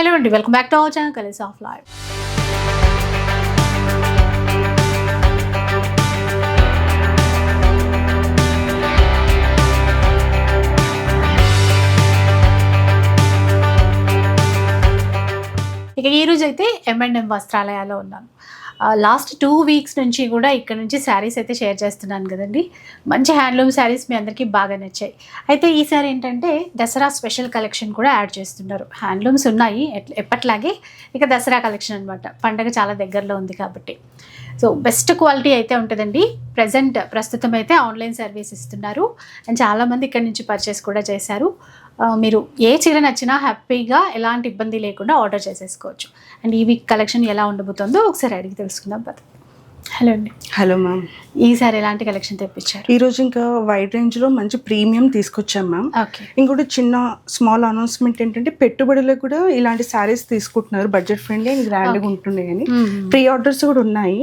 Hello అండి welcome back to our channel కలిసి of life. ఇక ఈ అయితే ఎంఎండ్ఎం వస్త్రాలయాల్లో ఉన్నాను. లాస్ట్ టూ వీక్స్ నుంచి కూడా ఇక్కడ నుంచి శారీస్ అయితే షేర్ చేస్తున్నాను కదండి. మంచి హ్యాండ్లూమ్ శారీస్ మీ అందరికీ బాగా నచ్చాయి. అయితే ఈసారి ఏంటంటే దసరా స్పెషల్ కలెక్షన్ కూడా యాడ్ చేస్తున్నారు. హ్యాండ్లూమ్స్ ఉన్నాయి ఎట్- ఎప్పట్లాగే ఇక దసరా కలెక్షన్ అనమాట పండగ చాలా దగ్గరలో ఉంది కాబట్టి. సో బెస్ట్ క్వాలిటీ అయితే ఉంటుందండి. ప్రజెంట్ ప్రస్తుతం అయితే ఆన్లైన్ సర్వీస్ ఇస్తున్నారు. అండ్ చాలామంది ఇక్కడ నుంచి పర్చేస్ కూడా చేశారు. మీరు ఏ చీర నచ్చినా హ్యాపీగా ఎలాంటి ఇబ్బంది లేకుండా ఆర్డర్ చేసేసుకోవచ్చు. అండ్ ఈ వీక్ కలెక్షన్ ఎలా ఉండబోతుందో ఒకసారి అడిగి తెలుసుకుందాం పద. హలో అండి. Hello ma'am. ఈసారి ఎలాంటి కలెక్షన్ తెప్పించారు? ఈరోజు ఇంకా వైడ్ రేంజ్లో మంచి ప్రీమియం తీసుకొచ్చాం మ్యామ్. ఓకే. ఇంకోటి చిన్న స్మాల్ అనౌన్స్మెంట్ ఏంటంటే పెట్టుబడులకు కూడా ఇలాంటి శారీస్ తీసుకుంటున్నారు బడ్జెట్ ఫ్రెండ్లీ అండ్ గ్రాండ్గా ఉంటుండే అని. ప్రీ ఆర్డర్స్ కూడా ఉన్నాయి.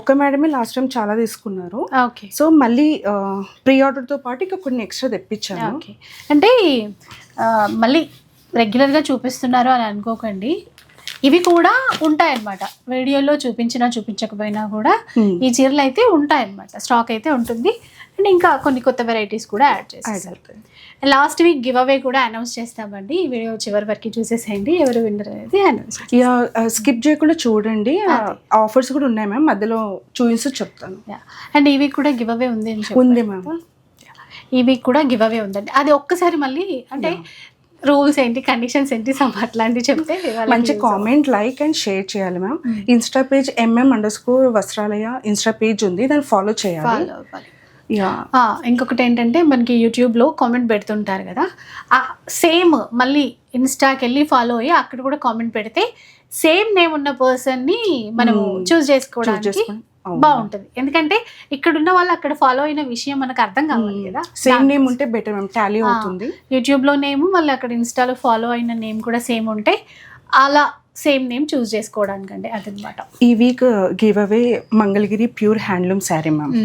ఒక్క మేడమే లాస్ట్ టైం చాలా తీసుకున్నారు. ఓకే. సో మళ్ళీ ప్రీ ఆర్డర్తో పాటు ఇంకా కొన్ని ఎక్స్ట్రా తెప్పించాము ఓకే. అంటే మళ్ళీ రెగ్యులర్గా చూపిస్తున్నారు అని అనుకోకండి. ఇవి కూడా ఉంటాయన్నమాట. వీడియోలో చూపించినా చూపించకపోయినా కూడా Hmm. ఈ చీరలు అయితే ఉంటాయన్నమాట. స్టాక్ అయితే ఉంటుంది. అండ్ ఇంకా కొన్ని కొత్త వెరైటీస్ కూడా యాడ్ చేస్తారు. లాస్ట్ వీక్ గివ్ అవే కూడా అనౌన్స్ చేస్తామండి. ఈ వీడియో చివరి వరకు చూసేసేయండి. ఎవరు విన్నర్ అనేది అనౌన్స్ స్కిప్ చేయకుండా చూడండి. ఆఫర్స్ కూడా ఉన్నాయి మ్యామ్ మధ్యలో చూపిస్తూ చెప్తాను. అండ్ ఈ వీక్ కూడా గివ్ అవే ఉంది ఉంది మ్యామ్? ఈ వీక్ కూడా గివ్ అవే ఉందండి. అది ఒక్కసారి మళ్ళీ అంటే రూల్స్ ఏంటి కండిషన్స్ ఏంటి సమ్ అట్లాంటివి చెప్తే మంచి కామెంట్ లైక్ అండ్ షేర్ చేయాలి ma'am. Insta page M M underscore Vastralaya insta page ఉంది దాన్ని ఫాలో చేయాలి. ఇంకొకటి ఏంటంటే మనకి యూట్యూబ్లో కామెంట్ పెడుతుంటారు కదా. ఆ సేమ్ మళ్ళీ ఇన్స్టాకి వెళ్ళి ఫాలో అయ్యి అక్కడ కూడా కామెంట్ పెడితే సేమ్ నేమ్ ఉన్న పర్సన్ని మనం Hmm. చూస్ చేసుకోవడానికి చేసుకొని అవును. బాగుంటుంది. ఎందుకంటే ఇక్కడ ఉన్న వాళ్ళు అక్కడ ఫాలో అయిన విషయం మనకు అర్థం కావాలి కదా. సేమ్ నేమ్ ఉంటే బెటర్ మ్యామ్ టాలీ అవుతుంది. యూట్యూబ్లో నేమ్ మళ్ళీ అక్కడ ఇన్స్టాలో ఫాలో అయిన నేమ్ కూడా సేమ్ ఉంటే అలా సేమ్ నేమ్ చూస్ చేసుకోవడానికండి అదనమాట. ఈ week giveaway Mangalagiri pure handloom saree ma'am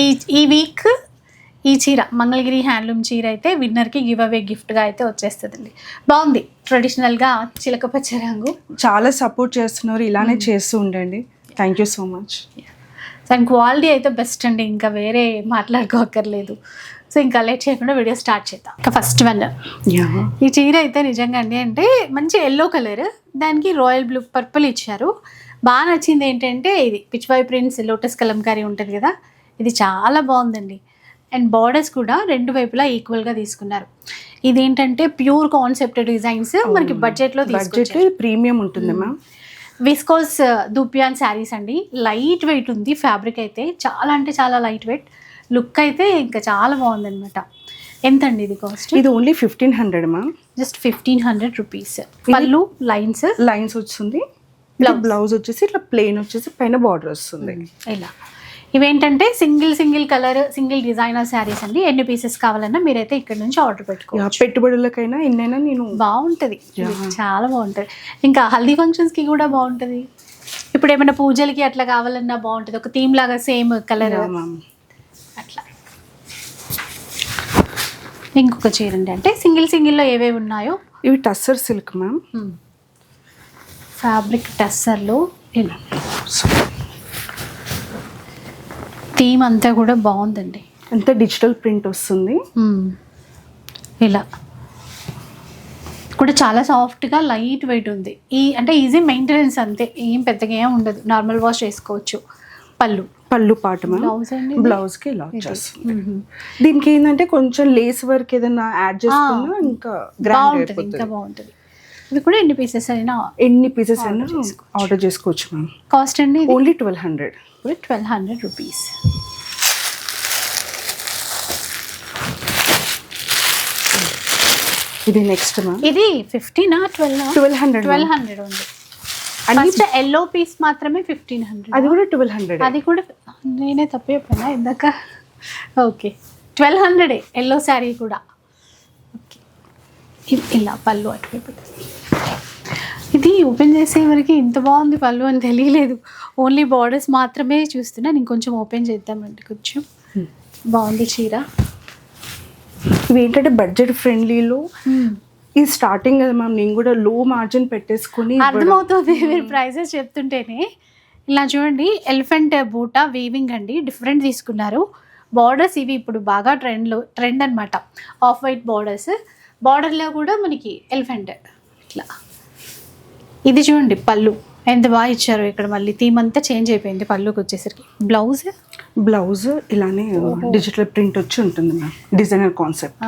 ఈ ఈ వీక్ ఈ చీర మంగళగిరి హ్యాండ్లూమ్ చీర అయితే విన్నర్కి గివ్ అవే గిఫ్ట్గా అయితే వచ్చేస్తుందండి. బాగుంది. ట్రెడిషనల్గా చిలక పచ్చ రంగు. చాలా సపోర్ట్ చేస్తున్నారు ఇలానే చేస్తూ ఉండండి. థ్యాంక్ యూ సో మచ్ దాని క్వాలిటీ అయితే బెస్ట్ అండి. ఇంకా వేరే మాట్లాడుకోక్కర్లేదు సో ఇంకా లేట్ చేయకుండా వీడియో స్టార్ట్ చేద్దాం. ఇంకా ఫస్ట్ వన్ ఈ చీర అయితే నిజంగా అండి. అంటే మంచి ఎల్లో కలర్ దానికి రాయల్ బ్లూ పర్పుల్ ఇచ్చారు. బాగా నచ్చింది ఏంటంటే ఇది. పిచ్వాయ్ ప్రింట్స్ లోటస్ కలంకారీ ఉంటుంది కదా. ఇది చాలా బాగుందండి. అండ్ బార్డర్స్ కూడా రెండు వైపులా ఈక్వల్గా తీసుకున్నారు. ఇదేంటంటే ప్యూర్ కాన్సెప్ట్ డిజైన్స్ మనకి బడ్జెట్లో బడ్జెట్ ప్రీమియం ఉంటుంది మ్యామ్ విస్కోస్ దుపియాన్ శారీస్ అండి. లైట్ వెయిట్ ఉంది ఫ్యాబ్రిక్ అయితే. చాలా అంటే చాలా లైట్ వెయిట్ లుక్ అయితే ఇంకా చాలా బాగుందన్నమాట. ఎంత అండి ఇది కాస్ట్ ఇది only fifteen hundred ma'am just fifteen hundred rupees పళ్ళు లైన్స్ లైన్స్ వచ్చింది. బ్లౌజ్ వచ్చేసి ఇట్లా ప్లెయిన్ వచ్చేసి పైన బార్డర్ వస్తుంది. ఇలా. ఇవేంటంటే single single colour single designer sarees అండి. ఎన్ని పీసెస్ కావాలన్నా మీరైతే ఇక్కడ నుంచి ఆర్డర్ పెట్టుకోవచ్చు. పెట్టుబడులకైనా ఇన్నైనా నేను బాగుంటుంది. చాలా బాగుంటుంది. ఇంకా హల్దీ ఫంక్షన్స్కి కూడా బాగుంటుంది. ఇప్పుడు ఏమైనా పూజలకి అట్లా కావాలన్నా బాగుంటుంది. ఒక థీమ్ లాగా సేమ్ కలర్ అట్లా. ఇంకొక చీర అండి అంటే సింగిల్ సింగిల్లో ఏవేవి ఉన్నాయో? ఇవి టస్సర్ సిల్క్ మ్యామ్ ఫ్యాబ్రిక్ టస్సర్లో. ఇలా థీమ్ అంతా కూడా బాగుందండి. అంతా డిజిటల్ ప్రింట్ వస్తుంది. ఇలా. కూడా చాలా సాఫ్ట్గా లైట్ వెయిట్ ఉంది. ఈ అంటే ఈజీ మెయింటెనెన్స్ అంతే. ఏం పెద్దగా ఏం ఉండదు. నార్మల్ వాష్ చేసుకోవచ్చు. పళ్ళు. పళ్ళు పాట బ్లౌజ్ అండి ఇది? బ్లౌజ్కి ఇలా వచ్చేస్తుంది. దీనికి ఏంటంటే కొంచెం లేస్ వర్క్ ఏదైనా యాడ్ చేసుకున్నా ఇంకా గ్రాండ్ బాగుంటుంది. ఇంకా బాగుంటుంది. ఇవి కూడా ఎన్ని పీసెస్ అయినా ఎన్ని పీసెస్ అయినా ఆర్డర్ చేసుకోవచ్చు మ్యామ్ కాస్ట్ అండి ఇది? Only twelve hundred twelve hundred rupees ఇది నెక్స్ట్ మ్యామ్ ఇది ఫిఫ్టీనా twelve twelve hundred twelve hundred ఉంది. ఫస్ట్ ఎల్లో పీస్ మాత్రమే ఫిఫ్టీన్ హండ్రెడ్ అది కూడా ట్వెల్వ్ హండ్రెడ్ అది కూడా నేనే తప్పు చెప్పానా? ఇందాక? Okay twelve hundred yellow saree కూడా. ఓకే ఇలా పళ్ళు అటువైపు ఇది ఓపెన్ చేసే వరకు ఇంత బాగుంది పళ్ళు అని తెలియలేదు. ఓన్లీ బార్డర్స్ మాత్రమే చూస్తున్నా. నేను కొంచెం ఓపెన్ చేద్దామండి కొంచెం. బాగుంది చీర. ఇవి ఏంటంటే బడ్జెట్ ఫ్రెండ్లీలో ఇది స్టార్టింగ్ కదా మ్యామ్ నేను కూడా లో మార్జిన్ పెట్టేసుకుని. అర్థమవుతుంది మీరు ప్రైజెస్ చెప్తుంటేనే. ఇలా చూడండి ఎలిఫెంట్ బూటా వీవింగ్ అండి డిఫరెంట్ తీసుకున్నారు. బార్డర్స్ ఇవి ఇప్పుడు బాగా ట్రెండ్లో ట్రెండ్ అనమాట ఆఫ్ వైట్ బార్డర్స్ బార్డర్లో కూడా మనకి ఎలిఫెంట్ ఇట్లా. ఇది చూడండి పళ్ళు. ఎంత బాగా ఇచ్చారు ఇక్కడ మళ్ళీ. థీమ్ అంతా చేంజ్ అయిపోయింది పళ్ళుకి వచ్చేసరికి. బ్లౌజ్? బ్లౌజ్ ఇలానే డిజిటల్ ప్రింట్ వచ్చి ఉంటుంది మ్యామ్. Designer concept.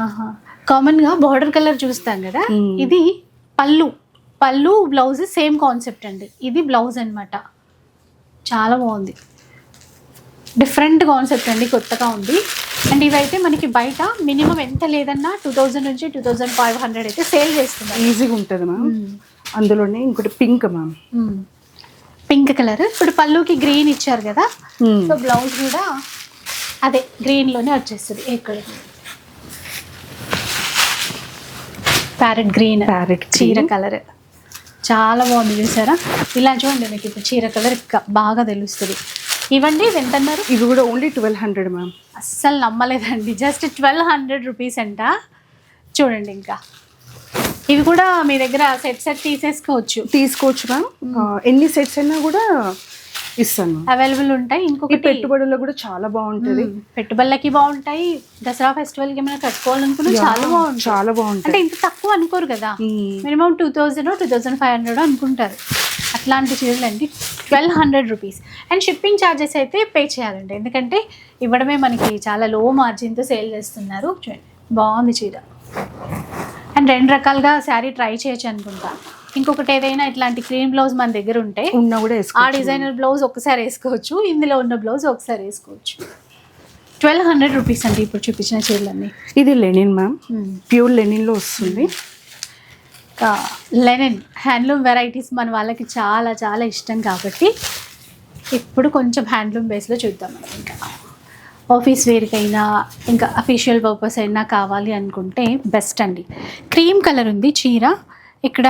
కామన్గా బార్డర్ కలర్ చూస్తాం కదా. ఇది పళ్ళు. పళ్ళు బ్లౌజ్ సేమ్ కాన్సెప్ట్ అండి. ఇది బ్లౌజ్ అన్నమాట. చాలా బాగుంది. డిఫరెంట్ కాన్సెప్ట్ అండి కొత్తగా ఉంది. అండ్ ఇవైతే మనకి బయట మినిమం ఎంత లేదన్నా టూ థౌజండ్ నుంచి టూ థౌజండ్ ఫైవ్ హండ్రెడ్ అయితే సేల్ చేస్తున్నారు. ఈజీగా ఉంటుంది మ్యామ్. అందులోనే ఇంకోటి పింక్ మ్యామ్. Pink colour. ఇప్పుడు పళ్ళుకి గ్రీన్ ఇచ్చారు కదా. సో బ్లౌజ్ కూడా అదే గ్రీన్లోనే వచ్చేస్తుంది ఇక్కడ. Parrot green. green. చీర కలర్. చాలా బాగుంది చూసారా? ఇలా చూడండి మీకు ఇప్పుడు చీర కలర్ బాగా తెలుస్తుంది. ఇవ్వండి ఇవి ఎంత అన్నారు ఇవి కూడా ఓన్లీ ట్వెల్వ్ హండ్రెడ్ మ్యామ్. అస్సలు నమ్మలేదండి. జస్ట్ ట్వెల్వ్ హండ్రెడ్ రూపీస్ అంట. చూడండి ఇంకా. ఇవి కూడా మీ దగ్గర సెట్ సెట్ తీసేసుకోవచ్చు. తీసుకోవచ్చు మ్యామ్ ఎన్ని సెట్స్ అయినా కూడా ఇస్తాను. అవైలబుల్ ఉంటాయి. ఈ ఇంకొకటి పెట్టుబడుల్లో కూడా చాలా బాగుంటది. పెట్టుబడులకి బాగుంటాయి. దసరా ఫెస్టివల్కి ఏమైనా కట్టుకోవాలనుకున్నా చాలా బాగుంటాయి. చాలా అంటే బాగుంటాయి ఇంత తక్కువ అనుకోరు కదా. Minimum two thousand two thousand five hundred అనుకుంటారు. అట్లాంటి చీరలు అండి. Twelve hundred rupees and shipping charges అయితే పే చేయాలండి. ఎందుకంటే ఇవ్వడమే మనకి చాలా లో మార్జిన్తో సేల్ చేస్తున్నారు. చూడండి బాగుంది చీర. అండ్ రెండు రకాలుగా శారీ ట్రై చేయొచ్చు అనుకుంటా. ఇంకొకటి ఏదైనా ఇట్లాంటి క్రీమ్ బ్లౌజ్ మన దగ్గర ఉంటే ఉన్నా కూడా ఆ డిజైనర్ బ్లౌజ్ ఒకసారి వేసుకోవచ్చు ఇందులో ఉన్న బ్లౌజ్ ఒకసారి వేసుకోవచ్చు. ట్వెల్వ్ హండ్రెడ్ రూపీస్ అండి ఇప్పుడు చూపించిన చీరలన్నీ. ఇది లెనిన్ మ్యామ్. ప్యూర్ లెనిన్లో వస్తుంది లెనిన్ హ్యాండ్లూమ్ వెరైటీస్ మన వాళ్ళకి చాలా చాలా ఇష్టం కాబట్టి ఇప్పుడు కొంచెం హ్యాండ్లూమ్ బేస్లో చూద్దాం ఇంకా ఆఫీస్ వేర్కైనా ఇంకా అఫీషియల్ పర్పస్ అయినా కావాలి అనుకుంటే బెస్ట్ అండి. క్రీమ్ కలర్ ఉంది చీర. ఇక్కడ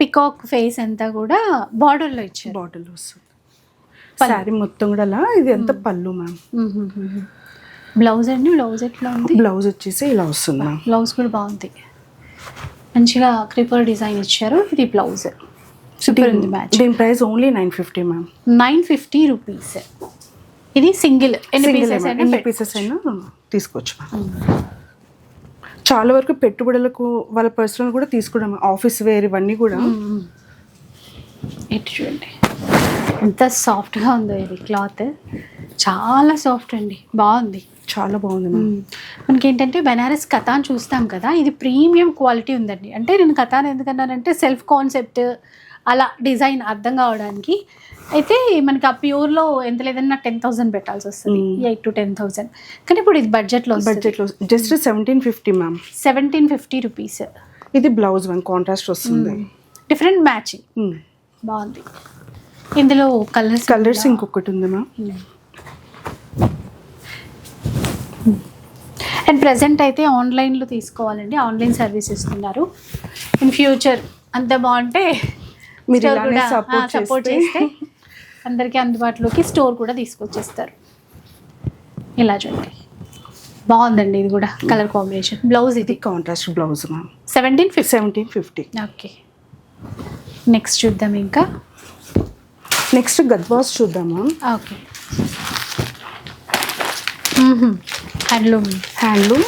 పికాక్ ఫేస్ అంతా కూడా బార్డర్లో ఇచ్చారు. బాటిల్ వస్తుంది. మొత్తం కూడా అలా ఇది ఎంత పళ్ళు మ్యామ్ బ్లౌజ్ అండి బ్లౌజ్ ఎట్లా ఉంది? బ్లౌజ్ వచ్చేసి ఇలా వస్తుంది మ్యామ్ బ్లౌజ్ కూడా బాగుంది. మంచిగా క్రిపర్ డిజైన్ ఇచ్చారు ఇది బ్లౌజ్ సూపర్ ఉంది మ్యాచ్ దీని price only nine fifty ma'am nine fifty rupees ఇది సింగిల్ ఎన్ని పీసెస్ అయినా తీసుకోవచ్చు చాలా వరకు పెట్టుబడులకు వాళ్ళ పర్సనల్ కూడా తీసుకోవడం ఆఫీస్ వేర్ ఇవన్నీ కూడా. ఇటు చూడండి. ఎంత సాఫ్ట్గా ఉందో ఇది క్లాత్ చాలా సాఫ్ట్ అండి. బాగుంది. చాలా బాగుంది. మనకి ఏంటంటే బెనారస్ కథాన్ చూస్తాం కదా ఇది ప్రీమియం క్వాలిటీ ఉందండి. అంటే నేను కథాన్ ఎందుకన్నానంటే సెల్ఫ్ కాన్సెప్ట్ అలా డిజైన్ అర్థం కావడానికి. అయితే మనకి ఆ ప్యూర్లో ఎంత లేదన్నా టెన్ థౌసండ్ పెట్టాల్సి వస్తుంది. Eight to ten thousand. కానీ ఇప్పుడు ఇది బడ్జెట్లో బడ్జెట్లో just seventeen fifty ma'am seventeen fifty rupees. ఇది బ్లౌజ్ మ్యామ్ కాంట్రాస్ట్ వస్తుంది. Different matching. బాగుంది. ఇందులో కలర్స్ కలర్స్ ఇంకొకటి ఉంది మ్యామ్ అండ్ ప్రజెంట్ అయితే ఆన్లైన్లో తీసుకోవాలండి. ఆన్లైన్ సర్వీస్ ఇస్తున్నారు. ఇన్ ఫ్యూచర్ అంత బాగుంటే మీరు ఇలానే support చేస్తే అందరికీ అందుబాటులోకి స్టోర్ కూడా తీసుకొచ్చేస్తారు. ఇలా చూడండి. బాగుందండి ఇది కూడా కలర్ కాంబినేషన్ బ్లౌజ్ ఇది. Contrast blouse ma'am seventeen fifty seventeen fifty okay next చూద్దాం ఇంకా. నెక్స్ట్ గద్వాస్ చూద్దాం మ్యామ్ ఓకే హ్యాండ్లూమ్ హ్యాండ్లూమ్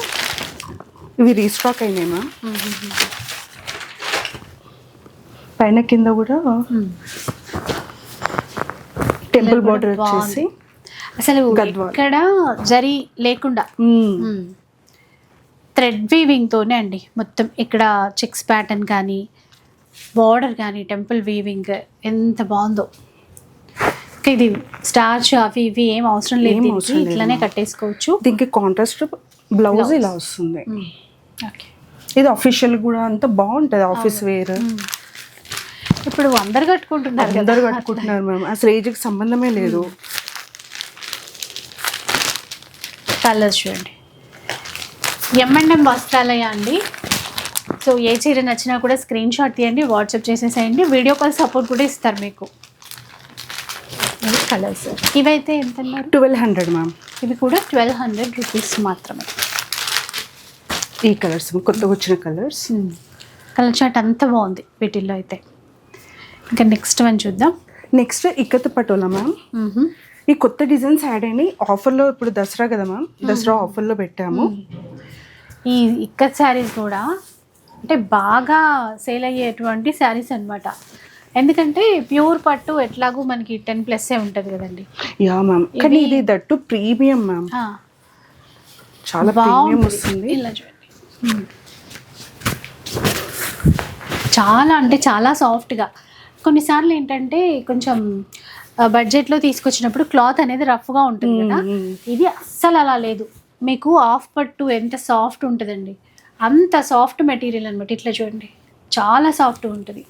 ఇవి రీస్టాక్ అయినాయి మ్యామ్ పైన కింద కూడా టెంపుల్ కూడా బార్డర్. వచ్చేసి అసలు. ఇక్కడ జరీ లేకుండా. థ్రెడ్ వీవింగ్తోనే అండి. మొత్తం ఇక్కడ చెక్స్ ప్యాటర్న్ కానీ బార్డర్ కానీ టెంపుల్ వీవింగ్ ఎంత బాగుందో. ఇది స్టార్చ్ అవి ఇవి ఏం అవసరం లేదు. ఇట్లానే కట్టేసుకోవచ్చు. దీనికి కాంట్రాస్ట్ బ్లౌజ్. ఇలా వస్తుంది. ఓకే ఇది అఫీషియల్ కూడా అంత బాగుంటది ఆఫీస్ వేర్ ఇప్పుడు అందరు కట్టుకుంటున్నారు. అందరు కట్టుకుంటున్నారు మ్యామ్. అసలు ఏజ్కి సంబంధమే లేదు. కలర్స్ చూడండి. ఎంఎండ్ఎం వస్త్రాలయ అండి? సో ఏ చీర నచ్చినా కూడా స్క్రీన్ షాట్ తీయండి వాట్సాప్ చేసేసేయండి. వీడియో కాల్ సపోర్ట్ కూడా ఇస్తారు మీకు. కలర్స్ ఇవైతే ఎంత ట్వెల్వ్ హండ్రెడ్ మ్యామ్. ఇవి కూడా ట్వెల్వ్ హండ్రెడ్ రూపీస్ మాత్రమే. ఈ కలర్స్ కొత్తగా వచ్చిన కలర్స్. కలర్ చాట్ అంతా బాగుంది వీటిల్లో అయితే. ఇంకా నెక్స్ట్ వన్ చూద్దాం. Next ikat patola ma'am. ఈ కొత్త డిజైన్స్ యాడ్ అయినాయి. ఆఫర్లో ఇప్పుడు దసరా కదా మ్యామ్ దసరా ఆఫర్లో పెట్టాము. ఈ ఇక్కత్ శారీస్ కూడా అంటే బాగా సేల్ అయ్యేటువంటి శారీస్ అన్నమాట. ఎందుకంటే ప్యూర్ పట్టు ఎట్లాగూ మనకి టెన్ ప్లస్ ఉంటుంది కదండి. యా మ్యామ్ కానీ ఇది దట్టు ప్రీమియం మ్యామ్ చాలా ప్రీమియం. వస్తుంది. ఇలా చూడండి. చాలా అంటే చాలా సాఫ్ట్గా కొన్నిసార్లు ఏంటంటే కొంచెం బడ్జెట్లో తీసుకొచ్చినప్పుడు క్లాత్ అనేది రఫ్గా ఉంటుంది కదా. ఇది అస్సలు అలా లేదు. మీకు ఆఫ్ పట్టు ఎంత సాఫ్ట్ ఉంటుందండి. అంత సాఫ్ట్ మెటీరియల్ అనమాట ఇట్లా చూడండి. చాలా సాఫ్ట్ ఉంటుంది.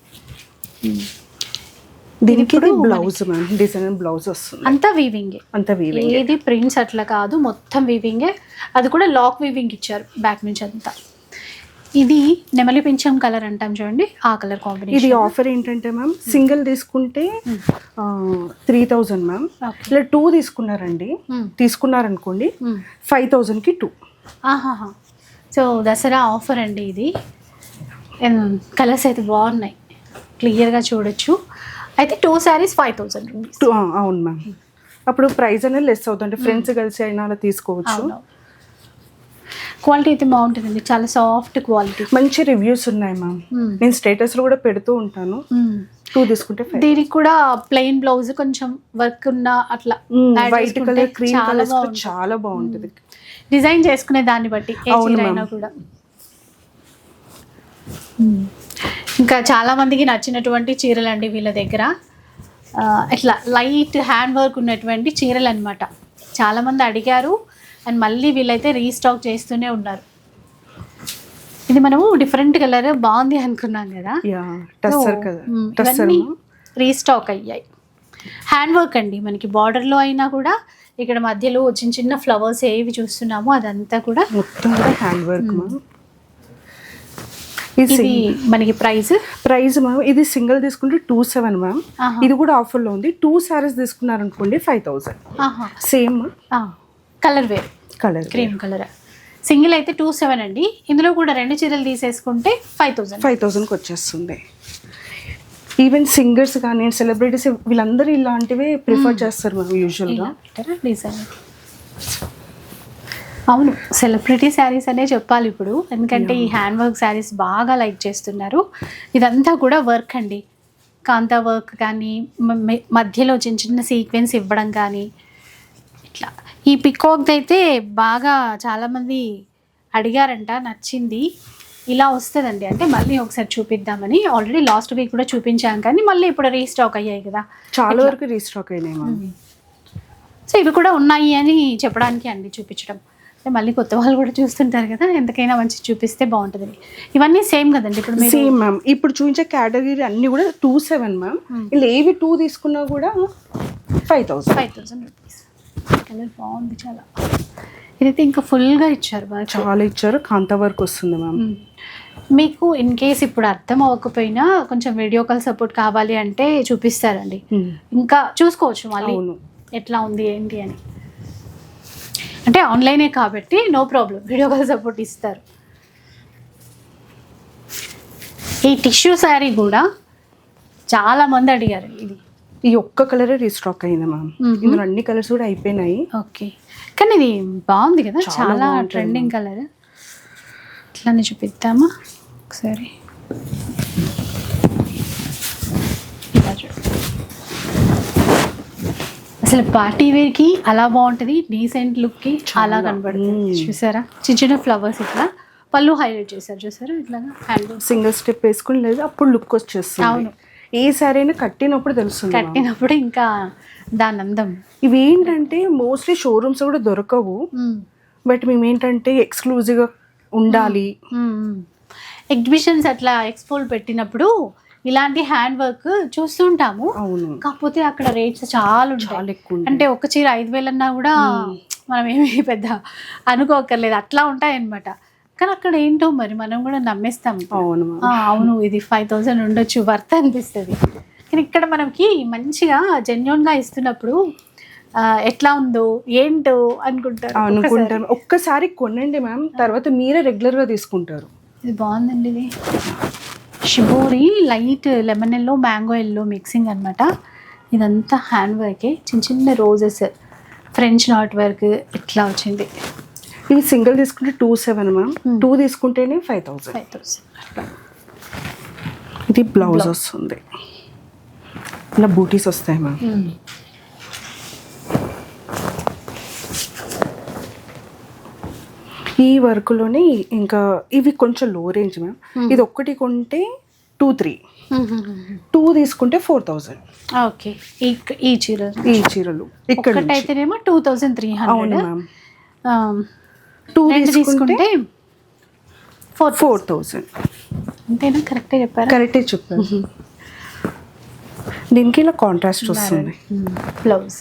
దీనికి బ్లౌజ్ డిజైన్ బ్లౌజ్ వస్తుంది. అంతా వీవింగే అంత వీవింగ్ ఏది ప్రింట్స్ అట్లా కాదు. మొత్తం వీవింగే అది కూడా లాక్ వీవింగ్ ఇచ్చారు. బ్యాక్ నుంచి అంతా. ఇది నెమలి పింఛం కలర్ అంటాం చూడండి ఆ కలర్ ఇది కాంబినేషన్ ఆఫర్ ఏంటంటే మ్యామ్ సింగిల్ తీసుకుంటే త్రీ థౌజండ్ మ్యామ్. ఇలా టూ తీసుకున్నారండి. తీసుకున్నారనుకోండి ఫైవ్ థౌజండ్కి టూ ఆహాహా. సో దసరా ఆఫర్ అండి ఇది. కలర్స్ అయితే బాగున్నాయి. క్లియర్గా చూడొచ్చు. అయితే two sarees five thousand rupees two అవును మ్యామ్. అప్పుడు ప్రైస్ అనేది లెస్ అవుతుంది ఫ్రెండ్స్ కలిసి అయినా అలా తీసుకోవచ్చు. క్వాలిటీ అయితే బాగుంటుందండి. చాలా సాఫ్ట్ క్వాలిటీ. మంచి రివ్యూస్ ఉన్నాయి మ్యామ్. నేను స్టేటస్లో కూడా పెడుతూ ఉంటాను. టూ తీసుకుంటే దీనికి కూడా ప్లెయిన్ బ్లౌజ్ కొంచెం వర్క్ ఉన్న అట్లా వైట్ కలర్ క్రీమ్ చాలా కలర్ బాగుంటుంది. చాలా బాగుంటుంది. డిజైన్ చేసుకునే దాన్ని బట్టి. కూడా. ఇంకా చాలా మందికి నచ్చినటువంటి చీరలు అండి వీళ్ళ దగ్గర. ఇట్లా లైట్ హ్యాండ్ వర్క్ ఉన్నటువంటి చీరలు అనమాట చాలా మంది అడిగారు అండ్ మళ్ళీ వీళ్ళైతే రీస్టాక్ చేస్తూనే ఉన్నారు. ఇది మనము డిఫరెంట్ కలర్ బాగుంది అనుకున్నాం కదా. ఇవన్నీ రీస్టాక్ అయ్యాయి. హ్యాండ్ వర్క్ అండి మనకి బార్డర్లో అయినా కూడా ఇక్కడ మధ్యలో చిన్న చిన్న ఫ్లవర్స్ ఏవి చూస్తున్నామో అదంతా కూడా మొత్తం కూడా హ్యాండ్ వర్క్ ఇది మనకి ప్రైస్ ప్రైస్ మ్యామ్ ఇది సింగిల్ తీసుకుంటే టూ సెవెన్ మ్యామ్. ఇది కూడా ఆఫర్లో ఉంది. Two sarees తీసుకున్నారనుకోండి five thousand same colour wear. Colour cream colour. Single అయితే టూ సెవెన్ అండి. ఇందులో కూడా రెండు చీరలు తీసేసుకుంటే ఫైవ్ థౌసండ్. ఫైవ్ థౌసండ్కి వచ్చేస్తుంది. ఈవెన్ సింగర్స్ కానీ సెలబ్రిటీస్ వీళ్ళందరూ ఇలాంటివే ప్రిఫర్ చేస్తారు మ్యామ్ యూజువల్గా డిజైన్. అవును సెలబ్రిటీ శారీస్ అనే చెప్పాలి ఇప్పుడు. ఎందుకంటే ఈ హ్యాండ్ వర్క్ శారీస్ బాగా లైక్ చేస్తున్నారు. ఇదంతా కూడా వర్క్ అండి. కాంతా వర్క్ కానీ మధ్యలో చిన్న చిన్న సీక్వెన్స్ ఇవ్వడం కానీ ఇట్లా ఈ పికాక్ది అయితే బాగా చాలామంది అడిగారంట నచ్చింది. ఇలా వస్తుందండి. అంటే మళ్ళీ ఒకసారి చూపిద్దామని. ఆల్రెడీ లాస్ట్ వీక్ కూడా చూపించాం కానీ మళ్ళీ ఇప్పుడు రీస్టాక్ అయ్యాయి కదా. చాలా వరకు రీస్టాక్ అయినాయి సో ఇవి కూడా ఉన్నాయి అని చెప్పడానికి అండి చూపించడం. అంటే మళ్ళీ కొత్త వాళ్ళు కూడా చూస్తుంటారు కదా ఎంతకైనా మంచి చూపిస్తే బాగుంటుంది ఇవన్నీ సేమ్ కదండి ఇప్పుడు సేమ్ మ్యామ్ ఇప్పుడు చూపించే కేటగిరీ అన్ని కూడా టూ సెవెన్ మ్యామ్ ఇలా ఏవి టూ తీసుకున్నా కూడా five thousand five thousand rupees colour బాగుంది చాలా. ఇదైతే ఇంకా ఫుల్గా ఇచ్చారు బాగా. చాలా ఇచ్చారు. కాంతా వర్క్ వస్తుంది మ్యామ్. మీకు ఇన్ కేస్ ఇప్పుడు అర్థం అవ్వకపోయినా కొంచెం వీడియో కాల్ సపోర్ట్ కావాలి అంటే చూపిస్తారండి. ఇంకా చూసుకోవచ్చు మళ్ళీ. ఎట్లా ఉంది ఏంటి అని. అంటే ఆన్లైనే కాబట్టి no problem. Video call support ఇస్తారు. ఈ టిష్యూ శారీ కూడా చాలా మంది అడిగారు ఇది. ఈ ఒక్క కలరే రీస్టాక్ అయింది మ్యామ్. ఇందులో అన్ని కలర్స్ కూడా అయిపోయినాయి. ఓకే. కానీ ఇది బాగుంది కదా చాలా చాలా. ట్రెండింగ్ కలర్ ఇట్లానే చూపిద్దామా? ఒకసారి. అసలు పార్టీ వేర్కి అలా బాగుంటుంది డీసెంట్ లుక్కి అలా కనబడుతుంది. చూసారా? చిన్న చిన్న ఫ్లవర్స్ ఇట్లా. పళ్ళు హైలైట్ చేశారు చూసారా ఇట్లాగా? హ్యాండ్ సింగిల్ స్టెప్ వేసుకుని లేదు అప్పుడు లుక్ వచ్చేస్తుంది. అవును. ఏ సారీ అయినా కట్టినప్పుడు తెలుస్తుంది. కట్టినప్పుడు ఇంకా దాని అందం. ఇవి ఏంటంటే మోస్ట్లీ షోరూమ్స్ కూడా దొరకవు. బట్ మేము ఏంటంటే ఎక్స్క్లూజివ్గా ఉండాలి. ఎగ్జిబిషన్స్ అట్లా ఎక్స్పోల్ పెట్టినప్పుడు ఇలాంటి హ్యాండ్ వర్క్ చూస్తుంటాము అవును. కాకపోతే అక్కడ రేట్స్ చాలా చాలా ఎక్కువ. అంటే ఒక చీర ఐదు వేలు అన్నా కూడా మనం ఏమి పెద్ద అనుకోకర్లేదు. అట్లా ఉంటాయి అన్నమాట కానీ అక్కడ ఏంటో మరి మనం కూడా నమ్మేస్తాం అవును అవును ఇది ఫైవ్ థౌజండ్ ఉండొచ్చు వర్త్ అనిపిస్తుంది. కానీ ఇక్కడ మనకి మంచిగా జెన్యున్గా ఇస్తున్నప్పుడు ఎట్లా ఉందో ఏంటో అనుకుంటారు. అనుకుంటాను ఒక్కసారి. కొనండి మ్యామ్ తర్వాత మీరే రెగ్యులర్గా తీసుకుంటారు. ఇది బాగుందండి ఇది. Shibori light lemon yellow mango yellow mixing అనమాట ఇదంతా హ్యాండ్ వర్కే చిన్న చిన్న రోజెస్ ఫ్రెంచ్ నాట్ వర్క్ ఇట్లా వచ్చింది. ఇవి సింగిల్ తీసుకుంటే two seven ma'am. Hmm. Two తీసుకుంటేనే ఫైవ్ థౌసండ్. Five thousand. ఇది బ్లౌజ్ వస్తుంది. ఇలా బూటీస్ వస్తాయి మ్యామ్. ఈ వర్క్లోనే ఇంకా ఇవి కొంచెం లో రేంజ్ మ్యామ్. Hmm. ఇది ఒక్కటి కొంటే టూ త్రీ. టూ తీసుకుంటే ఫోర్ థౌజండ్ ఓకే ఈ ఈ చీర ఈ చీరలు. ఇక్కడ. ఒక్కటైతేనేమో టూ థౌజండ్ త్రీ అవును హండ్రెడ్ మ్యామ్ టూ తీసుకుంటే ఫోర్ ఫోర్ థౌజండ్ అంతేనా? కరెక్టే చెప్పారా? కరెక్టే చెప్పాను దీనికి ఇలా కాంట్రాస్ట్ వస్తుంది. బ్లౌజ్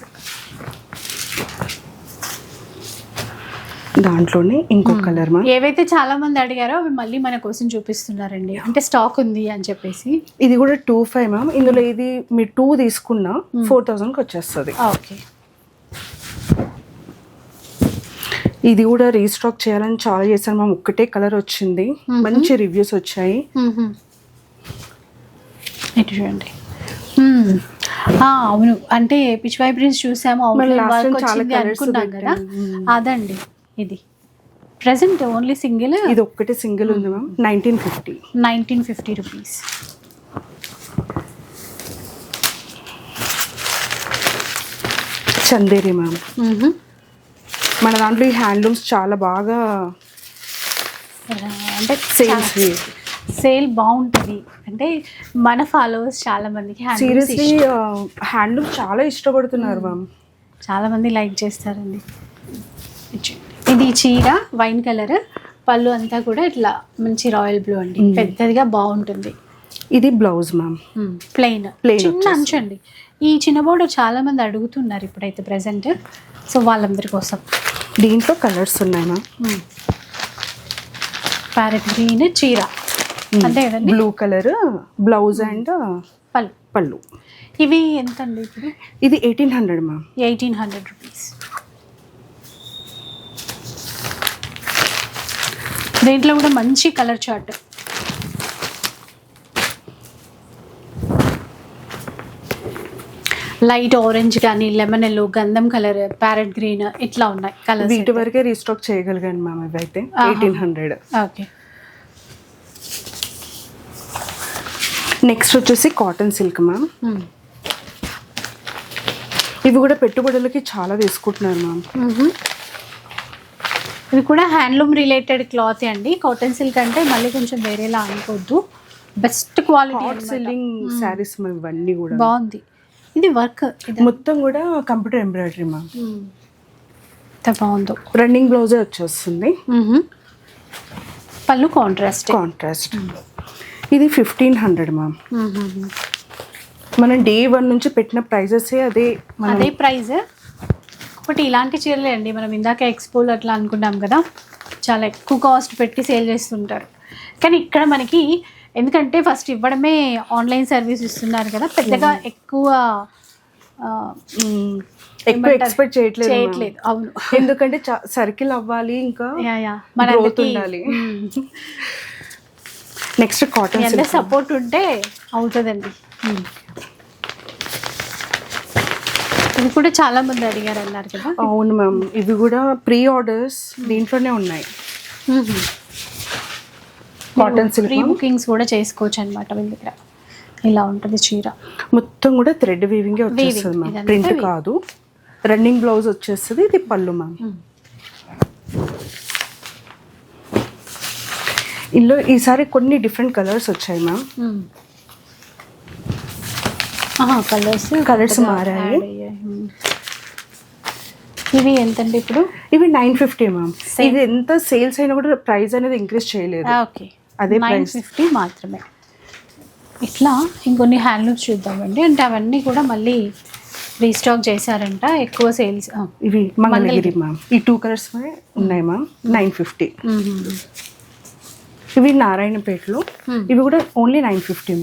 దాంట్లోనే ఇంకో కలర్ మ్యామ్ ఏవైతే చాలా మంది అడిగారో అవి మళ్ళీ మన కోసం చూపిస్తున్నారండి. అంటే స్టాక్ ఉంది అని చెప్పేసి. ఇది కూడా టూ ఫైవ్ మ్యామ్ ఇందులో ఇది మీరు టూ తీసుకున్నా ఫోర్ థౌజండ్కి వచ్చేస్తుంది. ఓకే. ఇది కూడా రీస్టాక్ చేయాలని చాలా చేశాను. మ్యామ్ ఒక్కటే కలర్ వచ్చింది. మంచి రివ్యూస్ వచ్చాయి. ఇటు చూడండి. మ్మ్. ఆ, అవును. అంటే పిచ్ వైబ్రెన్స్ చూసాము. అనుకున్నాం కదా. మ్మ్. అదండి. ఇది. ప్రజెంట్ ఓన్లీ సింగిల్ ఇది ఒక్కటే సింగిల్ ఉంది ma'am nineteen fifty nineteen fifty rupees Chanderi ma'am మన దాంట్లో ఈ హ్యాండ్లూమ్స్ చాలా బాగా అంటే సేల్స్ సేల్ బాగుంటుంది. అంటే మన ఫాలోవర్స్ చాలా మందికి సీరియస్లీ. హ్యాండ్లూమ్ చాలా ఇష్టపడుతున్నారు మ్యామ్. చాలా మంది లైక్ చేస్తారండి. ఇది- చీర వైన్ కలర్ పళ్ళు అంతా కూడా ఇట్లా మంచి రాయల్ బ్లూ అండి. పెద్దదిగా బాగుంటుంది. ఇది బ్లౌజ్ మ్యామ్. ప్లెయిన్. Plain చిన్న వచ్చేసి. అంచు అండి. ఈ చిన్న బోర్డర్ చాలా మంది అడుగుతున్నారు ఇప్పుడైతే ప్రెసెంట్. సో వాళ్ళందరి కోసం. దీంట్లో కలర్స్ ఉన్నాయి మ్యామ్. ప్యారెట్ గ్రీన్ చీర. అంతే కదండి బ్లూ కలర్ బ్లౌజ్ అండ్ పళ్ళు. పళ్ళు. ఇవి ఎంత అండి ఇప్పుడు? ఇది eighteen hundred ma'am. Eighteen hundred rupees. దీంట్లో కూడా మంచి కలర్ చార్ట్. లైట్ ఆరెంజ్ కానీ లెమన్ ఎల్లో గంధం కలర్ ప్యారెట్ గ్రీన్ ఇట్లా ఉన్నాయి వీటి కలర్స్ వరకే రీస్టాక్ చేయగలిగాను మ్యామ్ ఇవి అయితే ఆహా. Eighteen hundred. ఓకే. నెక్స్ట్ వచ్చేసి కాటన్ సిల్క్ మ్యామ్. ఇవి కూడా పెట్టుబడులకి చాలా తీసుకుంటున్నారు మ్యామ్. ఇవి కూడా హ్యాండ్లూమ్ రిలేటెడ్ క్లాత్ అండి. కాటన్ సిల్క్ అంటే మళ్ళీ కొంచెం వేరేలా అనుకోవద్దు బెస్ట్ క్వాలిటీ సెల్లింగ్ శారీస్ ఇవన్నీ కూడా. బాగుంది. ఇది వర్క్. మొత్తం కూడా కంప్యూటర్ ఎంబ్రాయిడరీ. ఎంత బాగుందో. రన్నింగ్ బ్లౌజే వచ్చేస్తుంది. పళ్ళు కాంట్రాస్ట్ కాంట్రాస్ట్ ఇది ఫిఫ్టీన్ హండ్రెడ్ మ్యామ్. మనం డే వన్ నుంచి పెట్టిన ప్రైజెస్ అదే అదే ప్రైస్ ఒకటి ఇలాంటి చీరలే అండి. మనం ఇందాక ఎక్స్పోల్ అట్లా అనుకున్నాం కదా. చాలా ఎక్కువ కాస్ట్ పెట్టి సేల్ చేస్తుంటారు. కానీ ఇక్కడ మనకి ఎందుకంటే ఫస్ట్ ఇవ్వడమే ఆన్లైన్ సర్వీస్ ఇస్తున్నారు కదా పెద్దగా ఎక్కువ ఆ, మ్మ్, ఎక్కువ? ఎక్స్పెక్ట్ చేయట్లేదు. చేయట్లేదు అవును. ఎందుకంటే సర్కిల్ అవ్వాలి ఇంకా మనందరికీ ఉండాలి. నెక్స్ట్ కాటన్ అందరి సపోర్ట్ ఉంటే అవుతుందండి. ఇది కూడా చాలా మంది అడిగారు అన్నారు కదా. అవును మ్యామ్ ఇవి కూడా ప్రీ ఆర్డర్స్ దీంట్లోనే ఉన్నాయి. కాటన్ సిల్క్ ప్రీ బుకింగ్స్ కూడా చేసుకోవచ్చు అనమాట వీళ్ళ దగ్గర. ఇలా ఉంటుంది చీర. మొత్తం కూడా థ్రెడ్ వీవింగ్ వచ్చేస్తుంది మ్యామ్ ప్రింట్. కాదు. రన్నింగ్ బ్లౌజ్ వచ్చేస్తుంది ఇది పళ్ళు మ్యామ్ ఇందులో ఈసారి కొన్ని డిఫరెంట్ కలర్స్ వచ్చాయి మ్యామ్ కలర్స్ Colours మారాయి. ఇవి ఎంతండి ఇప్పుడు? ఇవి నైన్ ఫిఫ్టీ మ్యామ్. ఇది ఎంత సేల్స్ అయినా కూడా ప్రైస్ అనేది ఇంక్రీజ్ చేయలేదు. ఓకే అదే నైన్. ఫిఫ్టీ మాత్రమే. ఇట్లా ఇంకొన్ని హ్యాండ్లూమ్స్ చూద్దామండి. అంటే అవన్నీ కూడా మళ్ళీ రీస్టాక్ చేశారంట. ఎక్కువ సేల్స్ ఇవి మంగళగిరి. మ్యామ్. ఈ టూ కలర్స్ ఉన్నాయి మ్యామ్. నైన్ ఫిఫ్టీ ఇవి నారాయణపేటలో. ఇవి కూడా ఓన్లీ నైన్ ఫిఫ్టీ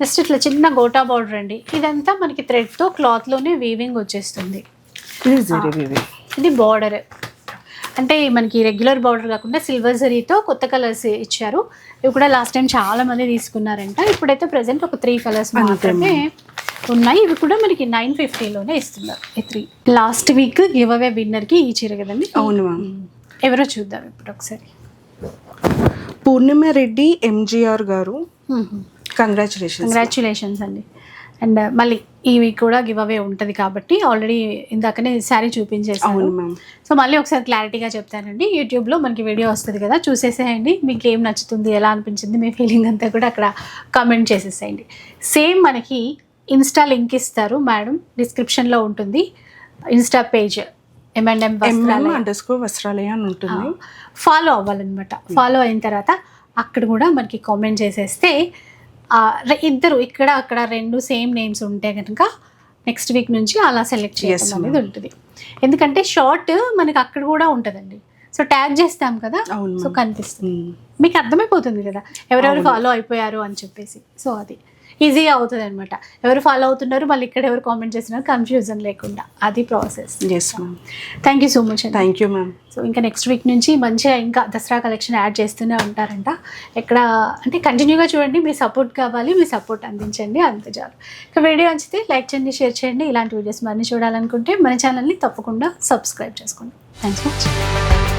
జస్ట్ ఇట్లా చిన్న గోటా బార్డర్ అండి. ఇదంతా మనకి థ్రెడ్తో క్లాత్లోనే వీవింగ్ వచ్చేస్తుంది. ఇది బార్డర్ అంటే మనకి రెగ్యులర్ బార్డర్ కాకుండా సిల్వర్ జరీతో కొత్త కలర్స్ ఇచ్చారు. ఇవి కూడా లాస్ట్ టైం చాలా మంది తీసుకున్నారంట. ఇప్పుడైతే ప్రజెంట్ ఒక త్రీ కలర్స్ మాత్రమే ఉన్నాయి. ఇవి కూడా మనకి నైన్ ఫిఫ్టీలోనే ఇస్తున్నారు. ఈ three last week give away విన్నర్కి ఈ చీర కదండి? అవును మ్యామ్ ఎవరో చూద్దాం ఇప్పుడు ఒకసారి. Purnima Reddy M G R garu. Congratulations congratulations అండి. అండ్ మళ్ళీ వీక్ కూడా గివ్ అవే ఉంటుంది కాబట్టి ఆల్రెడీ ఇందాకనే శారీ చూపించేసాను సో మళ్ళీ ఒకసారి క్లారిటీగా చెప్తానండి. యూట్యూబ్లో మనకి వీడియో వస్తుంది కదా చూసేసేయండి. మీకు ఏం నచ్చుతుంది ఎలా అనిపించింది మీ ఫీలింగ్ అంతా కూడా అక్కడ కామెంట్ చేసేసేయండి. సేమ్ మనకి ఇన్స్టా లింక్ ఇస్తారు మేడం డిస్క్రిప్షన్లో ఉంటుంది. Insta page M and M Vastralaya. అని ఉంటుంది. ఫాలో అవ్వాలన్నమాట. ఫాలో అయిన తర్వాత అక్కడ కూడా మనకి కామెంట్ చేసేస్తే ఇద్దరు ఇక్కడ అక్కడ రెండు సేమ్ నేమ్స్ ఉంటే కనుక నెక్స్ట్ వీక్ నుంచి అలా సెలెక్ట్ చేయడం అనేది ఉంటుంది. ఎందుకంటే షార్ట్ మనకి అక్కడ కూడా ఉంటుందండి. సో ట్యాగ్ చేస్తాం కదా? సో. కనిపిస్తుంది. మ్మ్. మీకు అర్థమైపోతుంది కదా? ఎవరెవరు. ఫాలో అయిపోయారు అని చెప్పేసి. సో అది. ఈజీగా అవుతుంది అనమాట ఎవరు ఫాలో అవుతున్నారు మళ్ళీ ఇక్కడ ఎవరు కామెంట్ చేస్తున్నారు కన్ఫ్యూజన్ లేకుండా. అది process yes ma'am thank you so much thank you ma'am so ఇంకా నెక్స్ట్ వీక్ నుంచి మంచిగా ఇంకా దసరా కలెక్షన్ యాడ్ చేస్తూనే ఉంటారంట. ఎక్కడ అంటే కంటిన్యూగా చూడండి మీ సపోర్ట్ కావాలి మీ సపోర్ట్ అందించండి అంత చాలు ఇక వీడియో నచ్చితే లైక్ చేయండి షేర్ చేయండి. ఇలాంటి వీడియోస్ మరిన్ని చూడాలనుకుంటే మన ఛానల్ని తప్పకుండా సబ్స్క్రైబ్ చేసుకోండి. Thanks watching